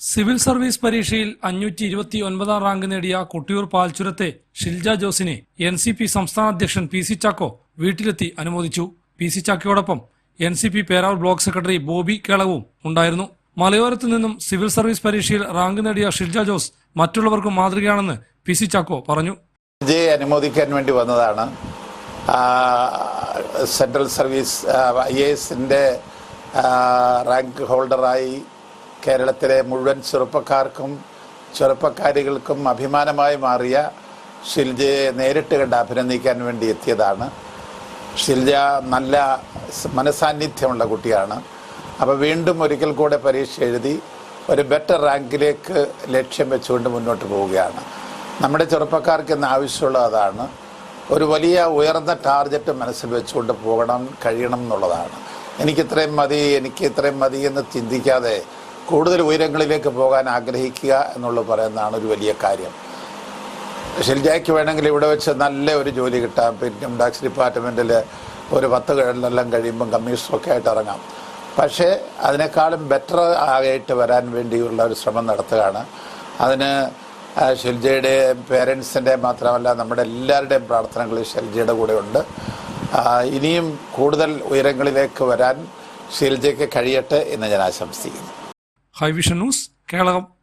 Civil service പരീക്ഷയിൽ അഞ്ഞൂറ്റി ഇരുപത്തി ഒൻപതാം റാങ്ക് നേടിയ കൊട്ടിയൂർ പാൽച്ചുരത്തെ ഷിൽജ ജോസിനെ എൻ സി പി സംസ്ഥാന അധ്യക്ഷൻ പി സി ചാക്കോ വീട്ടിലെത്തി അനുമോദിച്ചു. P C ചാക്കോടൊപ്പം N C P Peravoor block secretary Bobby കേളവും ഉണ്ടായിരുന്നു. മലയോരത്തു നിന്നും സിവിൽ സർവീസ് പരീക്ഷയിൽ റാങ്ക് നേടിയ ഷിൽജ ജോസ് മറ്റുള്ളവർക്കും മാതൃകയാണെന്ന് പി സി ചാക്കോ പറഞ്ഞു. വിജയെ അനുമോദിക്കാൻ വേണ്ടി വന്നതാണ്. സെൻട്രൽ സർവീസ് ഐ എസിന്റെ റാങ്ക് ഹോൾഡറായി കേരളത്തിലെ മുഴുവൻ ചെറുപ്പക്കാർക്കും ചെറുപ്പക്കാരികൾക്കും അഭിമാനമായി മാറിയ ഷിൽജയെ നേരിട്ട് കണ്ട് അഭിനന്ദിക്കാൻ വേണ്ടി എത്തിയതാണ്. ഷിൽജ നല്ല മനസാന്നിധ്യമുള്ള കുട്ടിയാണ്. അപ്പോൾ വീണ്ടും ഒരിക്കൽ കൂടെ പരീക്ഷ എഴുതി ഒരു ബെറ്റർ റാങ്കിലേക്ക് ലക്ഷ്യം വെച്ചുകൊണ്ട് മുന്നോട്ട് പോവുകയാണ്. നമ്മുടെ ചെറുപ്പക്കാർക്ക് ഇന്ന് ആവശ്യമുള്ള അതാണ്. ഒരു വലിയ ഉയർന്ന ടാർഗറ്റ് മനസ്സിൽ വെച്ചുകൊണ്ട് പോകണം കഴിയണം എന്നുള്ളതാണ്. എനിക്കിത്രയും മതി എനിക്ക് ഇത്രയും മതി എന്ന് ചിന്തിക്കാതെ കൂടുതൽ ഉയരങ്ങളിലേക്ക് പോകാൻ ആഗ്രഹിക്കുക എന്നുള്ളത് പറയുന്നതാണ് ഒരു വലിയ കാര്യം. ഷിൽജയ്ക്ക് വേണമെങ്കിൽ ഇവിടെ വെച്ച് നല്ല ഒരു ജോലി കിട്ടാം. പിന്നെ ടാക്സ് ഡിപ്പാർട്ട്മെന്റിൽ ഒരു പത്ത് കഴിഞ്ഞെല്ലാം കഴിയുമ്പം കമ്മീഷണറൊക്കെ ആയിട്ട് ഇറങ്ങാം. പക്ഷേ അതിനേക്കാളും ബെറ്റർ ആയിട്ട് വരാൻ വേണ്ടിയുള്ള ഒരു ശ്രമം നടത്തുകയാണ്. അതിന് ഷിൽജയുടെ പേരൻസിന്റെ മാത്രമല്ല നമ്മുടെ എല്ലാവരുടെയും പ്രാർത്ഥനകൾ ഷിൽജയുടെ കൂടെ ഉണ്ട്. ഇനിയും കൂടുതൽ ഉയരങ്ങളിലേക്ക് വരാൻ ഷിൽജയ്ക്ക് കഴിയട്ടെ എന്ന് ഞാൻ ആശംസിക്കുന്നു. High vision news Keralam.